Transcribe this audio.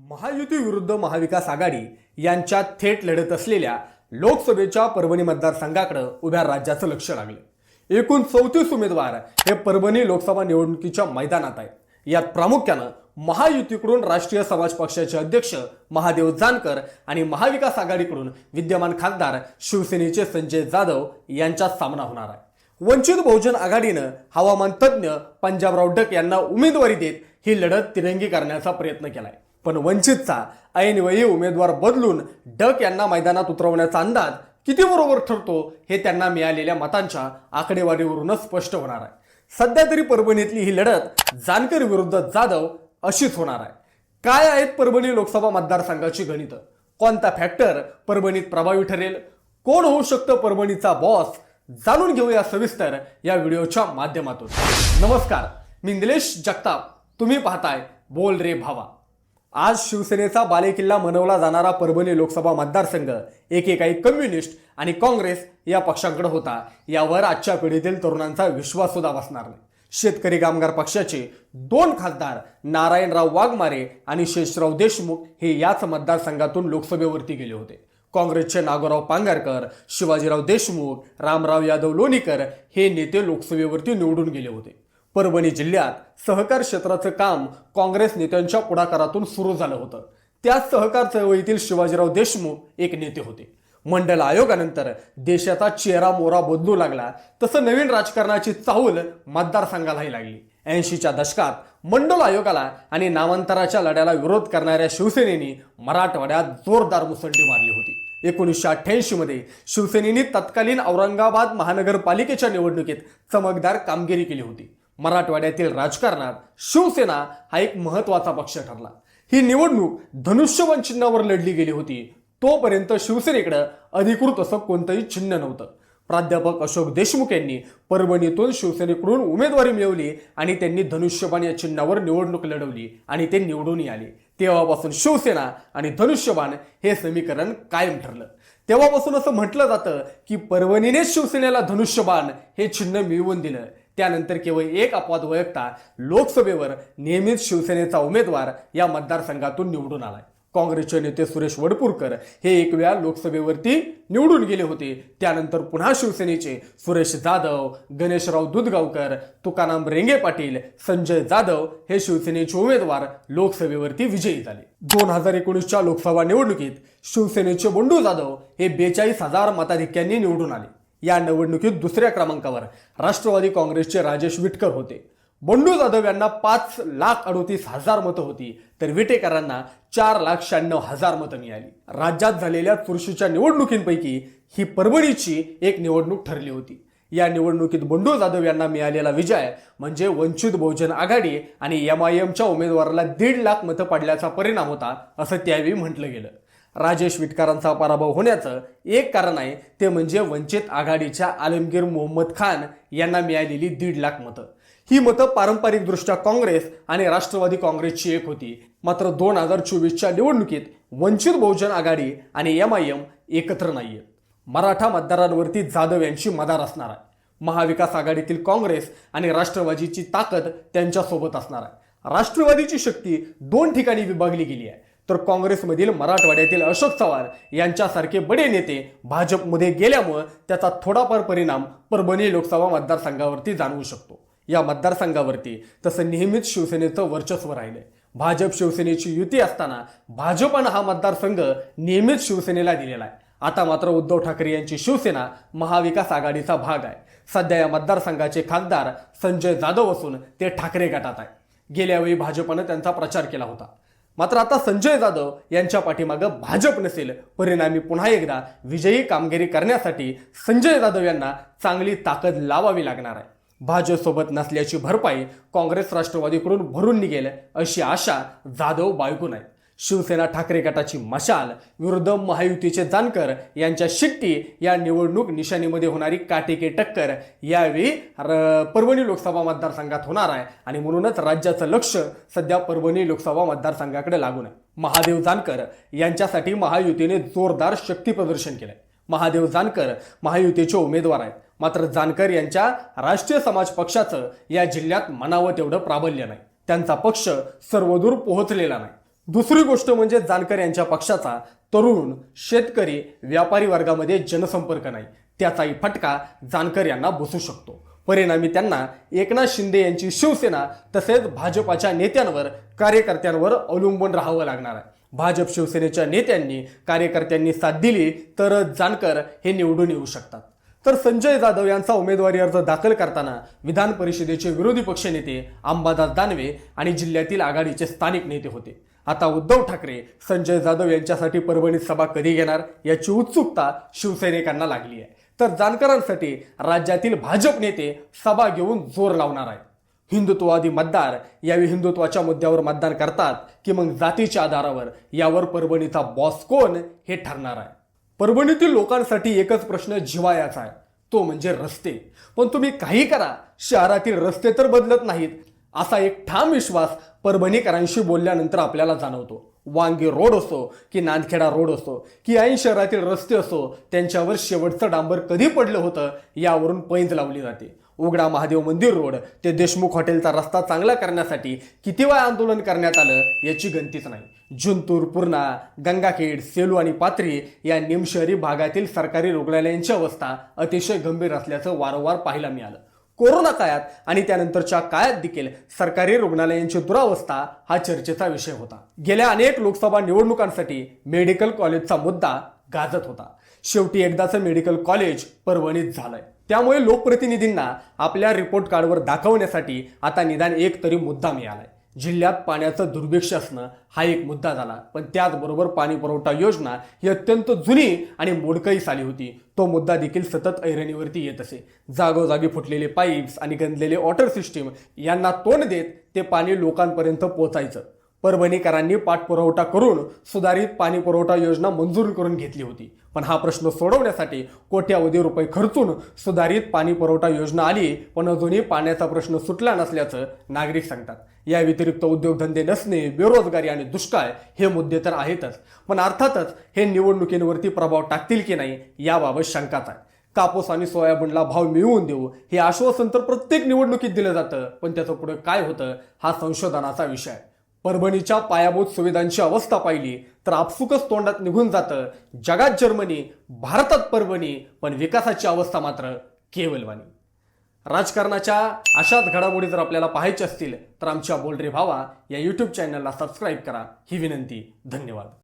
महायुती विरुद्ध महाविकास आघाडी यांच्यात थेट लढत असलेल्या लोकसभेच्या परभणी मतदारसंघाकडे उभ्या राज्याचं लक्ष लागलं. एकूण चौतीस उमेदवार हे परभणी लोकसभा निवडणुकीच्या मैदानात आहेत. यात प्रामुख्यानं महायुतीकडून राष्ट्रीय समाज पक्षाचे अध्यक्ष महादेव जानकर आणि महाविकास आघाडीकडून विद्यमान खासदार शिवसेनेचे संजय जाधव यांच्यात सामना होणार आहे. वंचित बहुजन आघाडीनं हवामान तज्ज्ञ पंजाबराव डक यांना उमेदवारी देत ही लढत तिरंगी करण्याचा प्रयत्न केलाय. पण वंचितचा ऐनवेळी उमेदवार बदलून डक यांना मैदानात उतरवण्याचा अंदाज किती बरोबर ठरतो हे त्यांना मिळालेल्या मतांच्या आकडेवारीवरूनच स्पष्ट होणार आहे. सध्या तरी परभणीतली ही लढत जानकर विरुद्ध जाधव अशीच होणार आहे. काय आहेत परभणी लोकसभा मतदारसंघाची गणितं? कोणता फॅक्टर परभणीत प्रभावी ठरेल? कोण होऊ शकतं परभणीचा बॉस जाणून घेऊया सविस्तर या व्हिडिओच्या माध्यमातून. नमस्कार मी निलेश जगताप. तुम्ही पाहताय बोल रे भावा. आज शिवसेनेचा बालेकिल्ला मनवला जाणारा परभणी लोकसभा मतदारसंघ एकेकाळी कम्युनिस्ट आणि काँग्रेस या पक्षांकडे होता. यावर आजच्या पिढीतील तरुणांचा विश्वास सुद्धा बसणार नाही. शेतकरी कामगार पक्षाचे दोन खासदार नारायणराव वाघमारे आणि शेषराव देशमुख हे याच मतदारसंघातून लोकसभेवरती गेले होते. काँग्रेसचे नागोराव पांगारकर शिवाजीराव देशमुख रामराव यादव लोणीकर हे नेते लोकसभेवरती निवडून गेले होते. परभणी जिल्ह्यात सहकार क्षेत्राचं काम काँग्रेस नेत्यांच्या पुढाकारातून सुरू झालं होतं. त्याच सहकार चळवळीतील शिवाजीराव देशमुख एक नेते होते. मंडल आयोगानंतर देशाचा चेहरा मोरा बदलू लागला. तसं नवीन राजकारणाची चाहूल मतदारसंघालाही लागली. ऐंशीच्या दशकात मंडल आयोगाला आणि नामांतराच्या लढ्याला विरोध करणाऱ्या शिवसेनेने मराठवाड्यात जोरदार मुसंडी मारली होती. एकोणीसशे अठ्ठ्याऐंशीमध्ये शिवसेनेने तत्कालीन औरंगाबाद महानगरपालिकेच्या निवडणुकीत चमकदार कामगिरी केली होती. मराठवाड्यातील राजकारणात शिवसेना हा एक महत्त्वाचा पक्ष ठरला. ही निवडणूक धनुष्यबाण चिन्हावर लढली गेली होती. तोपर्यंत शिवसेनेकडं अधिकृत असं कोणतंही चिन्ह नव्हतं. प्राध्यापक अशोक देशमुख यांनी परभणीतून शिवसेनेकडून उमेदवारी मिळवली आणि त्यांनी धनुष्यबाण या चिन्हावर निवडणूक लढवली आणि ते निवडूनही आले. तेव्हापासून शिवसेना आणि धनुष्यबाण हे समीकरण कायम ठरलं. तेव्हापासून असं म्हटलं जातं की परभणीनेच शिवसेनेला धनुष्यबाण हे चिन्ह मिळवून दिलं. त्यानंतर केवळ एक अपवाद वळखता लोकसभेवर नेहमीच शिवसेनेचा उमेदवार या मतदारसंघातून निवडून आलाय. काँग्रेसचे नेते सुरेश वडपूरकर हे एक वेळा लोकसभेवरती निवडून गेले होते. त्यानंतर पुन्हा शिवसेनेचे सुरेश जाधव गणेशराव दुधगावकर तुकाराम रेंगे पाटील संजय जाधव हे शिवसेनेचे उमेदवार लोकसभेवरती विजयी झाले. दोन हजार एकोणीसच्या लोकसभा निवडणुकीत शिवसेनेचे बंडू जाधव हे बेचाळीस हजार मताधिक्यांनी निवडून आले. या निवडणुकीत दुसऱ्या क्रमांकावर राष्ट्रवादी काँग्रेसचे राजेश विटकर होते. बंडू जाधव यांना पाच लाख अडोतीस हजार मतं होती तर विटेकरांना चार लाख शहाण्णव हजार मतं मिळाली. राज्यात झालेल्या चुरशीच्या निवडणुकींपैकी ही परभणीची एक निवडणूक ठरली होती. या निवडणुकीत बंडू जाधव यांना मिळालेला विजय म्हणजे वंचित बहुजन आघाडी आणि एम आय एमच्या उमेदवाराला दीड लाख मतं पडल्याचा परिणाम होता असं त्यावेळी म्हटलं गेलं. राजेश विटकरांचा पराभव होण्याचं एक कारण आहे ते म्हणजे वंचित आघाडीच्या आलमगीर मोहम्मद खान यांना मिळालेली दीड लाख मतं. ही मतं पारंपरिकदृष्ट्या काँग्रेस आणि राष्ट्रवादी काँग्रेसची एक होती. मात्र दोन हजार चोवीसच्या निवडणुकीत वंचित बहुजन आघाडी आणि एम आय एम एकत्र नाहीये. मराठा मतदारांवरती जाधव यांची मदार असणार आहे. महाविकास आघाडीतील काँग्रेस आणि राष्ट्रवादीची ताकद त्यांच्यासोबत असणार आहे. राष्ट्रवादीची शक्ती दोन ठिकाणी विभागली गेली आहे. तर काँग्रेसमधील मराठवाड्यातील अशोक चव्हाण यांच्यासारखे बडे नेते भाजपमध्ये गेल्यामुळं त्याचा थोडाफार परिणाम परभणी लोकसभा मतदारसंघावरती जाणवू शकतो. या मतदारसंघावरती तसं नेहमीच शिवसेनेचं वर्चस्व राहिलंय. भाजप शिवसेनेची युती असताना भाजपनं हा मतदारसंघ नेहमीच शिवसेनेला दिलेला आहे. आता मात्र उद्धव ठाकरे यांची शिवसेना महाविकास आघाडीचा भाग आहे. सध्या या मतदारसंघाचे खासदार संजय जाधव असून ते ठाकरे गटात आहे. गेल्यावेळी भाजपनं त्यांचा प्रचार केला होता. मात्र आता संजय जाधव यांच्या पाठीमागं भाजप नसेल. परिणामी पुन्हा एकदा विजयी कामगिरी करण्यासाठी संजय जाधव यांना चांगली ताकद लावावी लागणार आहे. भाजपसोबत नसल्याची भरपाई काँग्रेस राष्ट्रवादीकडून भरून निघेल अशी आशा जाधव बाळगून आहे. शिवसेना ठाकरे गटाची मशाल विरुद्ध महायुतीचे जानकर यांच्या शिट्टी या निवडणूक निशाणीमध्ये होणारी काटेकी टक्कर यावेळी परभणी लोकसभा मतदारसंघात होणार आहे. आणि म्हणूनच राज्याचं लक्ष सध्या परभणी लोकसभा मतदारसंघाकडे लागून आहे. महादेव जानकर यांच्यासाठी महायुतीने जोरदार शक्ती प्रदर्शन केलंय. महादेव जानकर महायुतीचे उमेदवार आहेत. मात्र जानकर यांच्या राष्ट्रीय समाज पक्षाचं या जिल्ह्यात मनावं तेवढं प्राबल्य नाही. त्यांचा पक्ष सर्वदूर पोहोचलेला नाही. दुसरी गोष्ट म्हणजे जानकर यांच्या पक्षाचा तरुण शेतकरी व्यापारी वर्गामध्ये जनसंपर्क नाही. त्याचाही फटका जानकर यांना बसू शकतो. परिणामी त्यांना एकनाथ शिंदे यांची शिवसेना तसेच भाजपाच्या नेत्यांवर कार्यकर्त्यांवर अवलंबून राहावं लागणार आहे. भाजप शिवसेनेच्या नेत्यांनी कार्यकर्त्यांनी साथ दिली तर जानकर हे निवडून येऊ शकतात. तर संजय जाधव यांचा उमेदवारी अर्ज दाखल करताना विधान परिषदेचे विरोधी पक्षनेते अंबादास दानवे आणि जिल्ह्यातील आघाडीचे स्थानिक नेते होते. आता उद्धव ठाकरे संजय जाधव यांच्यासाठी परभणीत सभा कधी घेणार याची उत्सुकता शिवसैनिकांना लागली आहे. तर जानकरांसाठी राज्यातील भाजप नेते सभा घेऊन जोर लावणार आहेत. हिंदुत्ववादी मतदार यावेळी हिंदुत्वाच्या मुद्द्यावर मतदान करतात की मग जातीच्या आधारावर यावर परभणीचा बॉस कोण हे ठरणार आहे. परभणीतील लोकांसाठी एकच प्रश्न जिवायाचा आहे तो म्हणजे रस्ते. पण तुम्ही काही करा शहरातील रस्ते तर बदलत नाहीत असा एक ठाम विश्वास परभणीकरांशी बोलल्यानंतर आपल्याला जाणवतो. वांगी रोड असो की नांदखेडा रोड असो की ऐन शहरातील रस्ते असो त्यांच्यावर शेवटचं डांबर कधी पडलं होतं यावरून पैंज लावली जाते. उघडा महादेव मंदिर रोड ते देशमुख हॉटेलचा रस्ता चांगला करण्यासाठी किती वेळा आंदोलन करण्यात आलं याची गणतीच नाही. जुंतूर पूर्णा गंगाखेड सेलू आणि पात्री या निमशहरी भागातील सरकारी रुग्णालयांची अवस्था अतिशय गंभीर असल्याचं वारंवार पाहायला मिळालं. कोरोना काळात आणि त्यानंतरच्या काळात देखील सरकारी रुग्णालयांची दुरावस्था हा चर्चेचा विषय होता. गेल्या अनेक लोकसभा निवडणुकांसाठी मेडिकल कॉलेजचा मुद्दा गाजत होता. शेवटी एकदाचं मेडिकल कॉलेज परवणीत झालंय. त्यामुळे लोकप्रतिनिधींना आपल्या रिपोर्ट कार्डवर दाखवण्यासाठी आता निदान एक तरी मुद्दा मिळालाय. जिल्ह्यात पाण्याचं दुर्भिक्ष असणं हा एक मुद्दा झाला. पण त्याचबरोबर पाणी पुरवठा योजना ही अत्यंत जुनी आणि मोडकळीस आली होती. तो मुद्दा देखील सतत ऐरणीवरती येत असे. जागोजागी फुटलेले पाईप्स आणि गंजलेले वॉटर सिस्टीम यांना तोंड देत ते पाणी लोकांपर्यंत पोचायचं परभणीकरांनी पाठपुरवठा करून सुधारित पाणी पुरवठा योजना मंजूर करून घेतली होती. पण हा प्रश्न सोडवण्यासाठी कोट्यावधी रुपये खर्चून सुधारित पाणी पुरवठा योजना आली पण अजूनही पाण्याचा प्रश्न सुटला नसल्याचं नागरिक सांगतात. या व्यतिरिक्त उद्योगधंदे नसणे बेरोजगारी आणि दुष्काळ हे मुद्दे तर आहेतच. पण अर्थातच हे निवडणुकींवरती प्रभाव टाकतील की नाही याबाबत शंकाच आहे. कापूस आणि सोयाबीनला भाव मिळवून देऊ हे आश्वासन तर प्रत्येक निवडणुकीत दिलं जातं पण त्याचं पुढे काय होतं हा संशोधनाचा विषय आहे. परभणीच्या पायाभूत सुविधांची अवस्था पाहिली तर आपसुकच तोंडात निघून जातं. जगात जर्मनी भारतात परभणी पण विकासाची अवस्था मात्र केवलवाणी. राजकारणाच्या अशाच घडामोडी जर आपल्याला पाहायच्या असतील तर आमच्या बोलरे भावा या यूट्यूब चॅनलला सबस्क्राईब करा. ही विनंती धन्यवाद.